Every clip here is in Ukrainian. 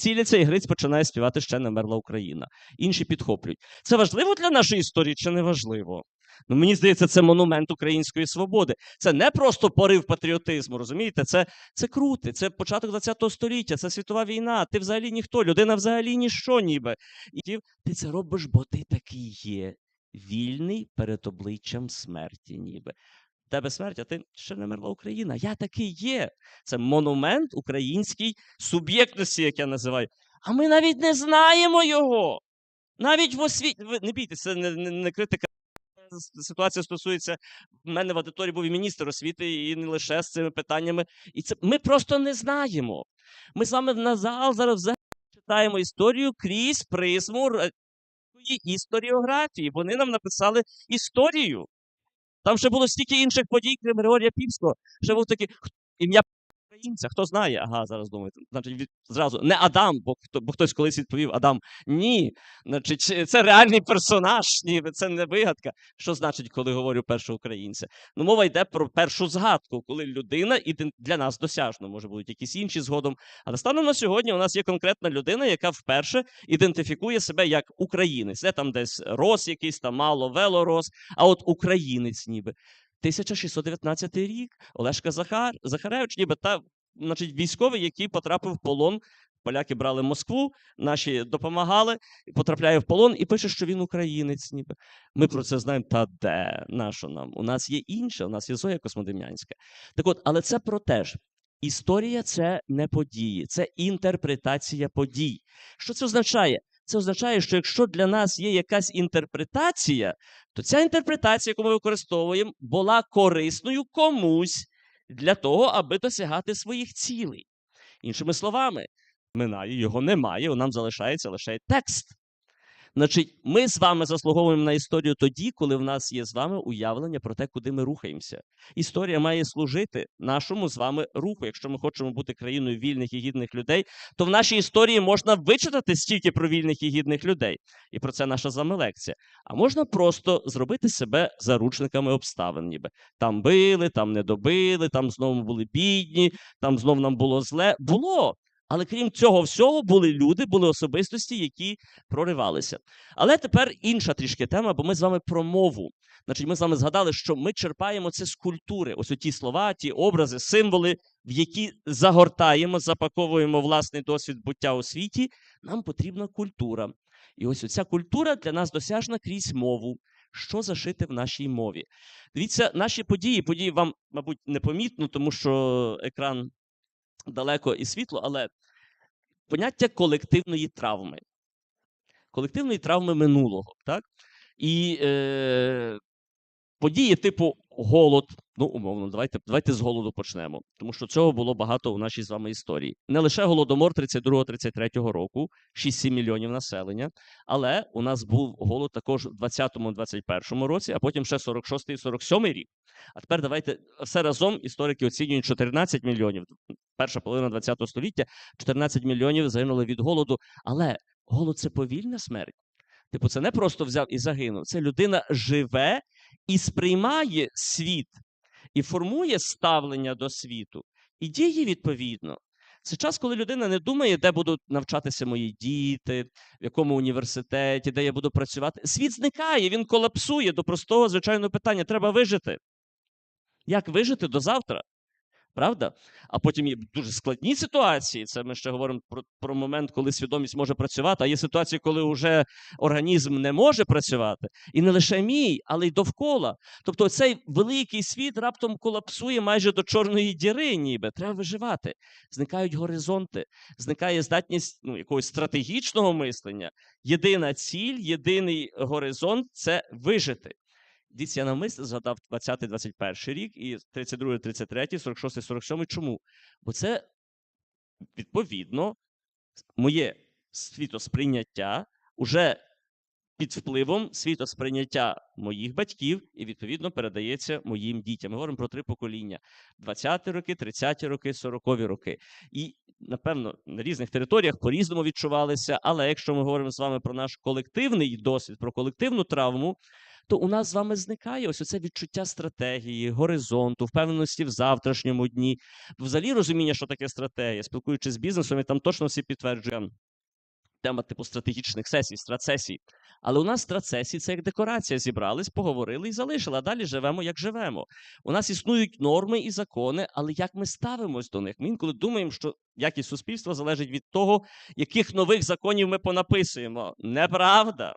ціляться, і Гриць починає співати ще не мерла Україна. Інші підхоплюють. Це важливо для нашої історії чи не важливо? Ну, мені здається, це монумент української свободи. Це не просто порив патріотизму, розумієте? Це, це круто, це початок ХХ століття, це світова війна. Ти взагалі ніхто, людина взагалі ніщо, ніби. І ти це робиш, бо ти такий є. Вільний перед обличчям смерті, ніби. Тебе смерть, а ти ще не мерла Україна. Я такий є. Це монумент українській суб'єктності, як я називаю. А ми навіть не знаємо його. Навіть в освіті. Не бійтеся, це не, не, не критика. Ситуація стосується в мене в аудиторії був і міністр освіти, і не лише з цими питаннями. І це ми просто не знаємо. Ми з вами на зал зараз читаємо історію крізь призму історіографії. Вони нам написали історію. Там ще було стільки інших подій, крім Григорія Півського. Ще був такий «Хто- ім'я українця. Хто знає? Ага, зараз думаєте. Значить, від, зразу не Адам, бо, хто, бо хтось колись відповів Адам. Ні. Значить, це- це реальний персонаж, ніби це не вигадка. Що значить, коли говорю першого українця? Ну, мова йде про першу згадку, коли людина іден- для нас досяжно, може будуть якісь інші згодом. Але станом на сьогодні у нас є конкретна людина, яка вперше ідентифікує себе як українець. Де там десь рос якийсь там мало, велорос, а от українець ніби. 1619 рік Олешка Захар, Захаревич, ніби та значить, військовий, який потрапив в полон. Поляки брали Москву, наші допомагали, потрапляє в полон і пише, що він українець. Ніби ми про це знаємо. Та де нащо нам? У нас є інше, у нас є Зоя Космодем'янська. Так от, але це про те ж. Історія це не події, це інтерпретація подій. Що це означає? Це означає, що якщо для нас є якась інтерпретація, то ця інтерпретація, яку ми використовуємо, була корисною комусь для того, аби досягати своїх цілей. Іншими словами, минає, його немає, нам залишається лише текст. Значить, ми з вами заслуговуємо на історію тоді, коли в нас є з вами уявлення про те, куди ми рухаємося. Історія має служити нашому з вами руху. Якщо ми хочемо бути країною вільних і гідних людей, то в нашій історії можна вичитати стільки про вільних і гідних людей. І про це наша з вами лекція. А можна просто зробити себе заручниками обставин, ніби там били, там не добили, там знову були бідні, там знов нам було зле. Було. Але крім цього всього, були люди, були особистості, які проривалися. Але тепер інша трішки тема, бо ми з вами про мову. Значить, ми з вами згадали, що ми черпаємо це з культури. Ось ті слова, ті образи, символи, в які загортаємо, запаковуємо власний досвід буття у світі. Нам потрібна культура. І ось ця культура для нас досяжна крізь мову. Що зашити в нашій мові? Дивіться, наші події, події вам, мабуть, непомітно, тому що екран далеко і світло, але поняття колективної травми. Колективної травми минулого. Так? І е, події типу голод. Ну, умовно, давайте, давайте з голоду почнемо, тому що цього було багато у нашій з вами історії. Не лише голодомор 32-33 року, 6-7 мільйонів населення, але у нас був голод також у 20-21 році, а потім ще 46-й і 47 рік. А тепер давайте все разом історики оцінюють 14 мільйонів. Перша половина ХХ століття 14 мільйонів загинули від голоду. Але голод це повільна смерть. Типу, це не просто взяв і загинув. Це людина живе і сприймає світ, і формує ставлення до світу, і діє відповідно. Це час, коли людина не думає, де будуть навчатися мої діти, в якому університеті, де я буду працювати. Світ зникає, він колапсує до простого звичайного питання: треба вижити. Як вижити до завтра? Правда? А потім є дуже складні ситуації. Це ми ще говоримо про, про момент, коли свідомість може працювати. А є ситуації, коли вже організм не може працювати. І не лише мій, але й довкола. Тобто цей великий світ раптом колапсує майже до чорної діри, ніби треба виживати. Зникають горизонти, зникає здатність ну, якогось стратегічного мислення. Єдина ціль, єдиний горизонт це вижити. Дивіться, я навмисно згадав 20-21 рік, і 32, 33, 46, 47. Чому? Бо це відповідно моє світосприйняття уже під впливом світосприйняття моїх батьків і відповідно передається моїм дітям. Ми говоримо про три покоління: 20-ті роки, 30-ті роки, 40-ві роки. І напевно на різних територіях по-різному відчувалися. Але якщо ми говоримо з вами про наш колективний досвід, про колективну травму, то у нас з вами зникає ось оце відчуття стратегії, горизонту, впевненості в завтрашньому дні. Взагалі розуміння, що таке стратегія, спілкуючись з бізнесом, я там точно всі підтверджує тема типу стратегічних сесій, стратсесій. Але у нас стратсесії це як декорація. Зібрались, поговорили і залишили. А далі живемо, як живемо. У нас існують норми і закони, але як ми ставимось до них? Ми інколи думаємо, що якість суспільства залежить від того, яких нових законів ми понаписуємо. Неправда.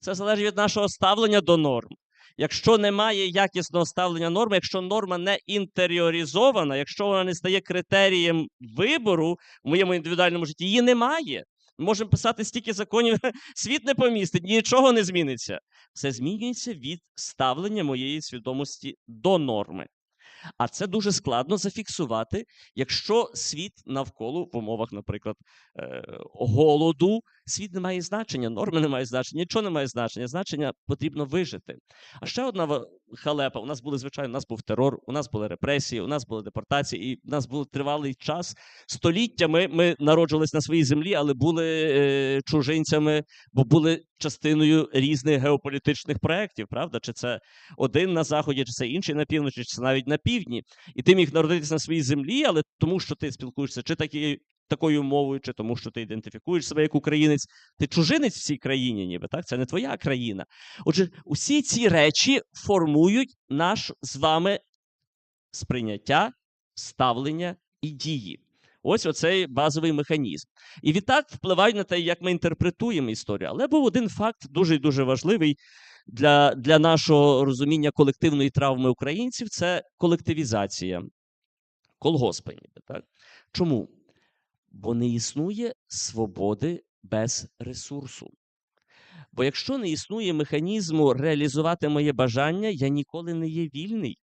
Це залежить від нашого ставлення до норм. Якщо немає якісного ставлення норми, якщо норма не інтеріоризована, якщо вона не стає критерієм вибору в моєму індивідуальному житті, її немає. Можемо писати стільки законів, світ не помістить, нічого не зміниться. Все змінюється від ставлення моєї свідомості до норми. А це дуже складно зафіксувати, якщо світ навколо в умовах, наприклад, е, голоду, світ не має значення, норми не мають значення, нічого не має значення. Значення потрібно вижити. А ще одна халепа: у нас були звичайно, у нас був терор, у нас були репресії, у нас були депортації, і у нас був тривалий час. Століттями ми народжувались на своїй землі, але були е, чужинцями, бо були частиною різних геополітичних проєктів, правда? Чи це один на заході, чи це інший на півночі, чи це навіть на півдні. І ти міг народитися на своїй землі, але тому, що ти спілкуєшся чи такі, такою мовою, чи тому, що ти ідентифікуєш себе як українець, ти чужинець в цій країні, ніби так? Це не твоя країна. Отже, усі ці речі формують наш з вами сприйняття, ставлення і дії. Ось оцей базовий механізм. І відтак впливають на те, як ми інтерпретуємо історію. Але був один факт дуже і дуже важливий для, для нашого розуміння колективної травми українців це колективізація, колгоспи. ніби, Так? Чому? Бо не існує свободи без ресурсу. Бо якщо не існує механізму реалізувати моє бажання, я ніколи не є вільний.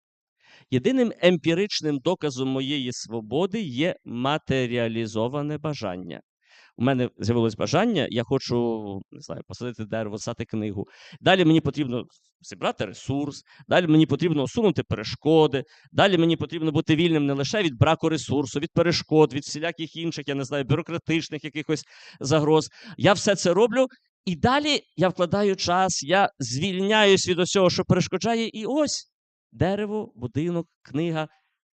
Єдиним емпіричним доказом моєї свободи є матеріалізоване бажання. У мене з'явилось бажання, я хочу не знаю, посадити дерево, сати книгу. Далі мені потрібно зібрати ресурс, далі мені потрібно усунути перешкоди, далі мені потрібно бути вільним не лише від браку ресурсу, від перешкод, від всіляких інших, я не знаю, бюрократичних якихось загроз. Я все це роблю, і далі я вкладаю час, я звільняюсь від усього, що перешкоджає, і ось дерево, будинок, книга.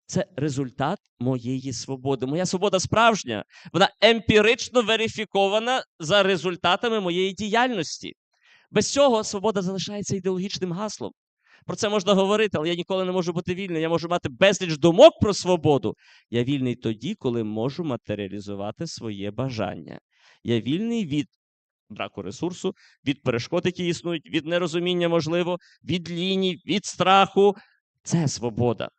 Це результат моєї свободи. Моя свобода справжня, вона емпірично верифікована за результатами моєї діяльності. Без цього свобода залишається ідеологічним гаслом. Про це можна говорити, але я ніколи не можу бути вільним. Я можу мати безліч думок про свободу. Я вільний тоді, коли можу матеріалізувати своє бажання. Я вільний від браку ресурсу, від перешкод, які існують, від нерозуміння, можливо, від ліній, від страху. Це свобода.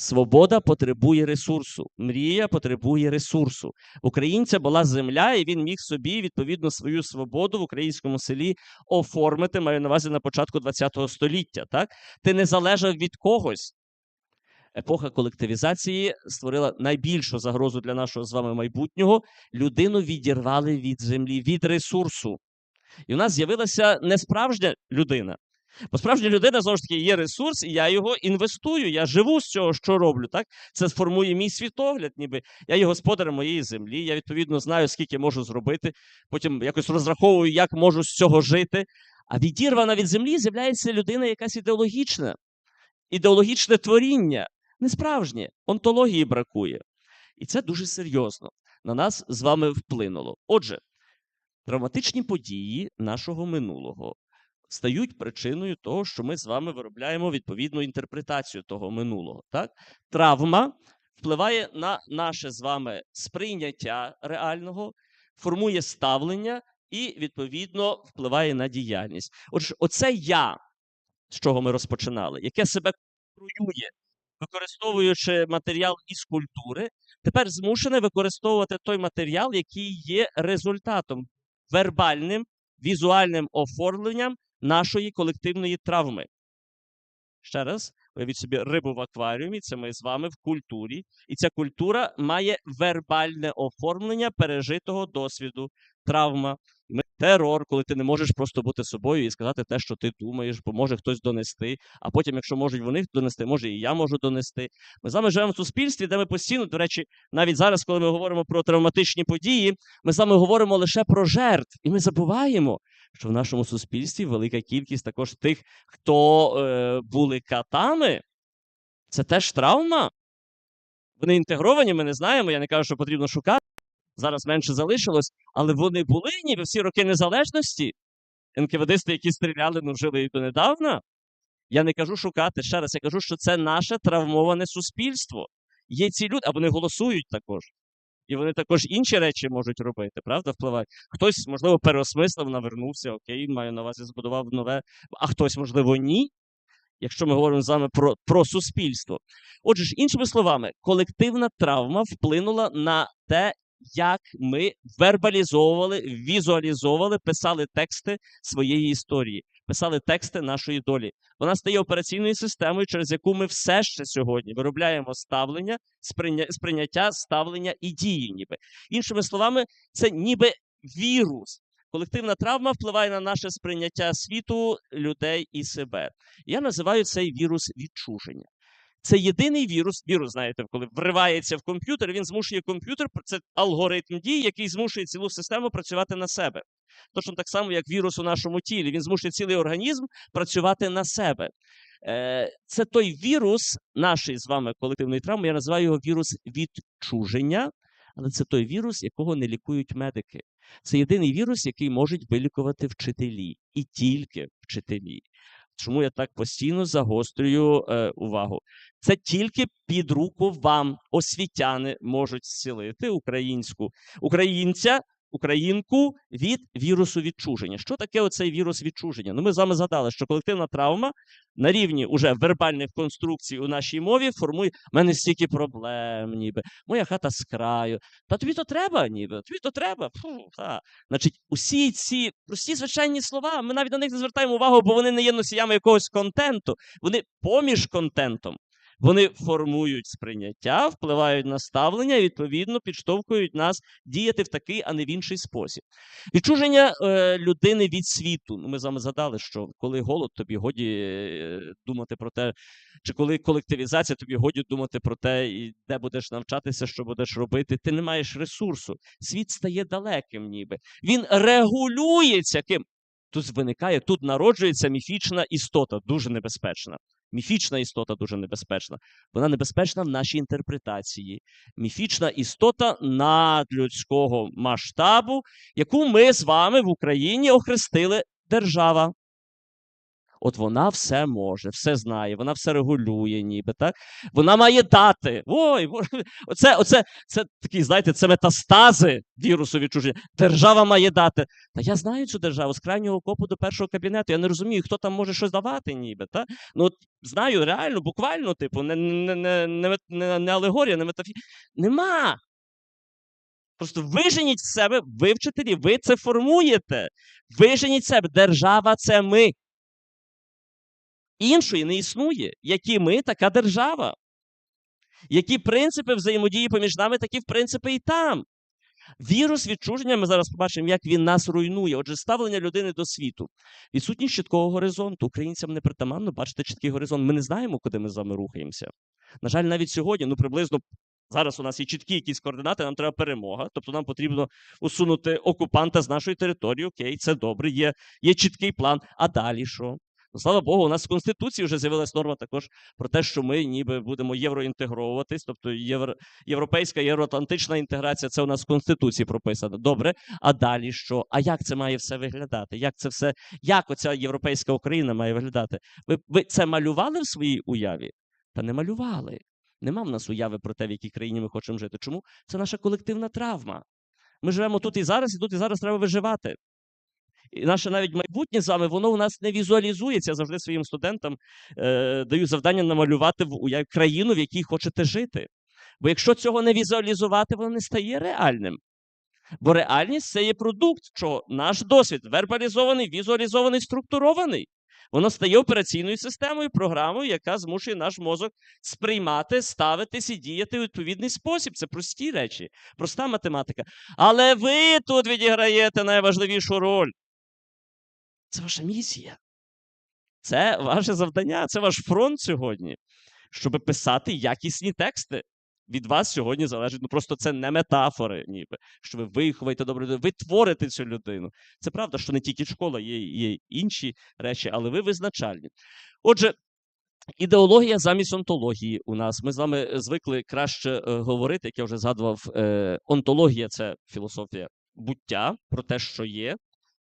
Свобода потребує ресурсу. Мрія потребує ресурсу. Українця була земля, і він міг собі відповідно свою свободу в українському селі оформити. Маю на увазі на початку ХХ століття. Так ти не залежав від когось. Епоха колективізації створила найбільшу загрозу для нашого з вами майбутнього. Людину відірвали від землі, від ресурсу. І у нас з'явилася не справжня людина. Бо справжня людина знову ж таки є ресурс, і я його інвестую. Я живу з цього, що роблю. Так це сформує мій світогляд, ніби я є господар моєї землі. Я відповідно знаю, скільки можу зробити. Потім якось розраховую, як можу з цього жити. А відірвана від землі з'являється людина, якась ідеологічна, ідеологічне творіння, не справжнє, онтології бракує. І це дуже серйозно на нас з вами вплинуло. Отже, травматичні події нашого минулого стають причиною того, що ми з вами виробляємо відповідну інтерпретацію того минулого. Так? Травма впливає на наше з вами сприйняття реального, формує ставлення і, відповідно, впливає на діяльність. Отже, оце я, з чого ми розпочинали, яке себе конструює, використовуючи матеріал із культури, тепер змушене використовувати той матеріал, який є результатом вербальним, візуальним оформленням нашої колективної травми. Ще раз, уявіть собі рибу в акваріумі, це ми з вами в культурі, і ця культура має вербальне оформлення пережитого досвіду, травма, терор, коли ти не можеш просто бути собою і сказати те, що ти думаєш, бо може хтось донести. А потім, якщо можуть вони донести, може і я можу донести. Ми з вами живемо в суспільстві, де ми постійно, до речі, навіть зараз, коли ми говоримо про травматичні події, ми з вами говоримо лише про жертв, і ми забуваємо, що в нашому суспільстві велика кількість також тих, хто е, були катами. Це теж травма. Вони інтегровані, ми не знаємо. Я не кажу, що потрібно шукати. Зараз менше залишилось, але вони були ніби всі роки незалежності. НКВДисти, які стріляли, ну жили і донедавна. Я не кажу шукати ще раз, я кажу, що це наше травмоване суспільство. Є ці люди, а вони голосують також. І вони також інші речі можуть робити, правда, впливають. Хтось, можливо, переосмислив, навернувся, окей, маю на увазі, збудував нове, а хтось, можливо, ні. Якщо ми говоримо з вами про, про суспільство. Отже ж, іншими словами, колективна травма вплинула на те, як ми вербалізовували, візуалізовували, писали тексти своєї історії, писали тексти нашої долі. Вона стає операційною системою, через яку ми все ще сьогодні виробляємо ставлення, сприйняття, ставлення і дії. Ніби іншими словами, це ніби вірус. Колективна травма впливає на наше сприйняття світу, людей і себе. Я називаю цей вірус відчуження. Це єдиний вірус. Вірус, знаєте, коли вривається в комп'ютер, він змушує комп'ютер, це алгоритм дій, який змушує цілу систему працювати на себе. Точно так само, як вірус у нашому тілі. Він змушує цілий організм працювати на себе. Е, Це той вірус нашої з вами колективної травми. Я називаю його вірус відчуження, але це той вірус, якого не лікують медики. Це єдиний вірус, який можуть вилікувати вчителі, і тільки вчителі. Чому я так постійно загострюю е, увагу? Це тільки під руку вам освітяни можуть зцілити українську українця, українку від вірусу відчуження. Що таке оцей вірус відчуження? Ну, ми з вами згадали, що колективна травма на рівні уже вербальних конструкцій у нашій мові формує мене стільки проблем, ніби моя хата з краю. Та тобі то треба, ніби тобі то треба. Фу, та. Значить, усі ці прості звичайні слова, ми навіть на них не звертаємо увагу, бо вони не є носіями якогось контенту. Вони поміж контентом. Вони формують сприйняття, впливають на ставлення і відповідно підштовхують нас діяти в такий, а не в інший спосіб. Відчуження е, людини від світу. Ну, ми з вами згадали, що коли голод, тобі годі е, думати про те, чи коли колективізація, тобі годі думати про те, де будеш навчатися, що будеш робити. Ти не маєш ресурсу. Світ стає далеким, ніби він регулюється ким. Тут виникає, тут народжується міфічна істота, дуже небезпечна. Міфічна істота дуже небезпечна. Вона небезпечна в нашій інтерпретації. Міфічна істота надлюдського масштабу, яку ми з вами в Україні охрестили держава. От вона все може, все знає, вона все регулює, ніби так. Вона має дати. Ой, оце, оце, це такі, знаєте, це метастази вірусу відчуження. Держава має дати. Та я знаю цю державу з крайнього копу до першого кабінету. Я не розумію, хто там може щось давати, ніби. Та? Ну, от, знаю, реально, буквально, типу, не, не, не, не, не, алегорія, не метафі. Нема. Просто виженіть себе, ви вчителі, ви це формуєте. Виженіть себе. Держава це ми. Іншої не існує. Які ми, така держава. Які принципи взаємодії поміж нами, такі в принципи і там. Вірус відчуження, ми зараз побачимо, як він нас руйнує. Отже, ставлення людини до світу. Відсутність чіткого горизонту. Українцям не притаманно бачити чіткий горизонт. Ми не знаємо, куди ми з вами рухаємося. На жаль, навіть сьогодні, ну приблизно зараз у нас є чіткі якісь координати, нам треба перемога. Тобто нам потрібно усунути окупанта з нашої території. Окей, це добре, є, є чіткий план. А далі що? Слава Богу, у нас в Конституції вже з'явилась норма також про те, що ми ніби будемо євроінтегровуватись, тобто євро, європейська євроатлантична інтеграція, це у нас в Конституції прописано. Добре, а далі що? А як це має все виглядати? Як це все, як оця європейська Україна має виглядати? Ви, ви це малювали в своїй уяві? Та не малювали. Нема в нас уяви про те, в якій країні ми хочемо жити. Чому? Це наша колективна травма. Ми живемо тут і зараз, і тут і зараз треба виживати. І наше навіть майбутнє з вами, воно у нас не візуалізується. Я завжди своїм студентам е, даю завдання намалювати в країну, в якій хочете жити. Бо якщо цього не візуалізувати, воно не стає реальним. Бо реальність це є продукт, що наш досвід вербалізований, візуалізований, структурований. Воно стає операційною системою, програмою, яка змушує наш мозок сприймати, ставитись і діяти у відповідний спосіб. Це прості речі, проста математика. Але ви тут відіграєте найважливішу роль. Це ваша місія. Це ваше завдання, це ваш фронт сьогодні, щоб писати якісні тексти. від вас сьогодні залежить. Ну просто це не метафори, ніби що ви виховаєте добру людину, ви творите цю людину. Це правда, що не тільки школа, є, є інші речі, але ви визначальні. Отже, ідеологія замість онтології у нас. Ми з вами звикли краще е, говорити, як я вже згадував. Е, онтологія це філософія буття про те, що є.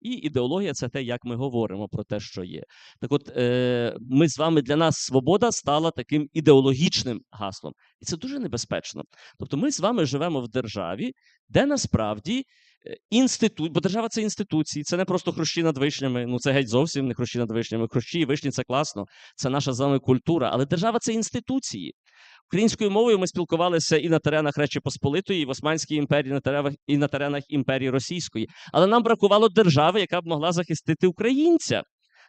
І ідеологія це те, як ми говоримо про те, що є. Так от, е, ми з вами для нас свобода стала таким ідеологічним гаслом. І це дуже небезпечно. Тобто, ми з вами живемо в державі, де насправді е, інститут, бо держава це інституції, це не просто хрущі над вишнями. Ну це геть зовсім не хрущі над вишнями. Хрущі і вишні це класно, це наша з вами культура. Але держава це інституції. Українською мовою ми спілкувалися і на теренах Речі Посполитої, і в Османській імперії, на теренах, і на теренах імперії Російської. Але нам бракувало держави, яка б могла захистити українця.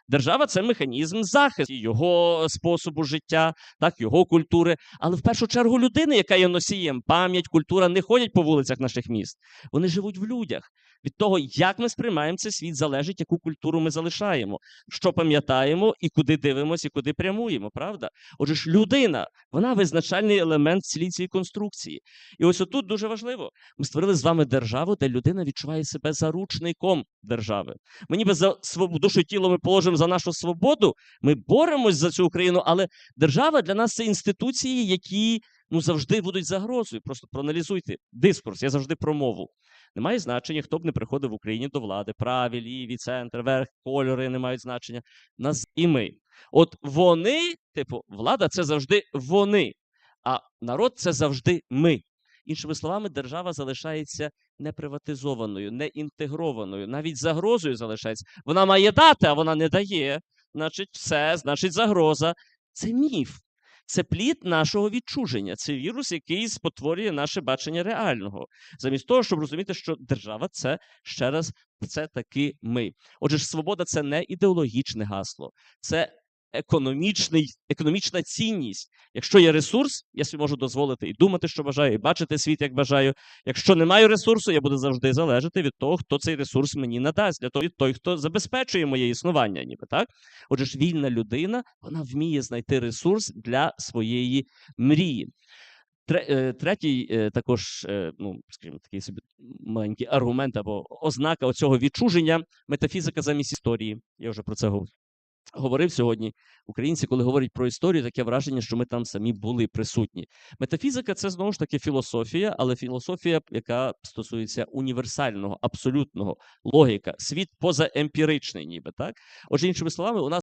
Держава це механізм захисту його способу життя, так його культури, але в першу чергу людини, яка є носієм, пам'ять, культура не ходять по вулицях наших міст. Вони живуть в людях. Від того, як ми сприймаємо цей світ, залежить, яку культуру ми залишаємо, що пам'ятаємо і куди дивимося, і куди прямуємо. Правда? Отже ж, людина, вона визначальний елемент цілій цієї конструкції. І ось отут дуже важливо. Ми створили з вами державу, де людина відчуває себе заручником держави. Ми ніби за свободу душу тіло ми положимо за нашу свободу. Ми боремось за цю Україну, але держава для нас це інституції, які ну завжди будуть загрозою. Просто проаналізуйте дискурс. Я завжди про мову. Немає значення, хто б не приходив в Україні до влади. Праві, ліві, центр, верх, кольори не мають значення. Нас і ми. От вони, типу, влада це завжди вони, а народ це завжди ми. Іншими словами, держава залишається неприватизованою, не інтегрованою, навіть загрозою залишається. Вона має дати, а вона не дає. Значить, все, значить, загроза. Це міф. Це плід нашого відчуження. Це вірус, який спотворює наше бачення реального. Замість того, щоб розуміти, що держава це ще раз це таки ми. Отже, свобода це не ідеологічне гасло, це економічний, економічна цінність. Якщо є ресурс, я собі можу дозволити і думати, що бажаю, і бачити світ, як бажаю. Якщо не маю ресурсу, я буду завжди залежати від того, хто цей ресурс мені надасть, для того від той, хто забезпечує моє існування, ніби так. Отже, ж вільна людина вона вміє знайти ресурс для своєї мрії. Е, Третій е, також, е, ну скажімо, такий собі маленький аргумент або ознака оцього відчуження метафізика замість історії. Я вже про це говорив сьогодні. Українці, коли говорять про історію, таке враження, що ми там самі були присутні. Метафізика це знову ж таки філософія, але філософія, яка стосується універсального, абсолютного логіка, світ позаемпіричний, ніби так. Отже, іншими словами, у нас.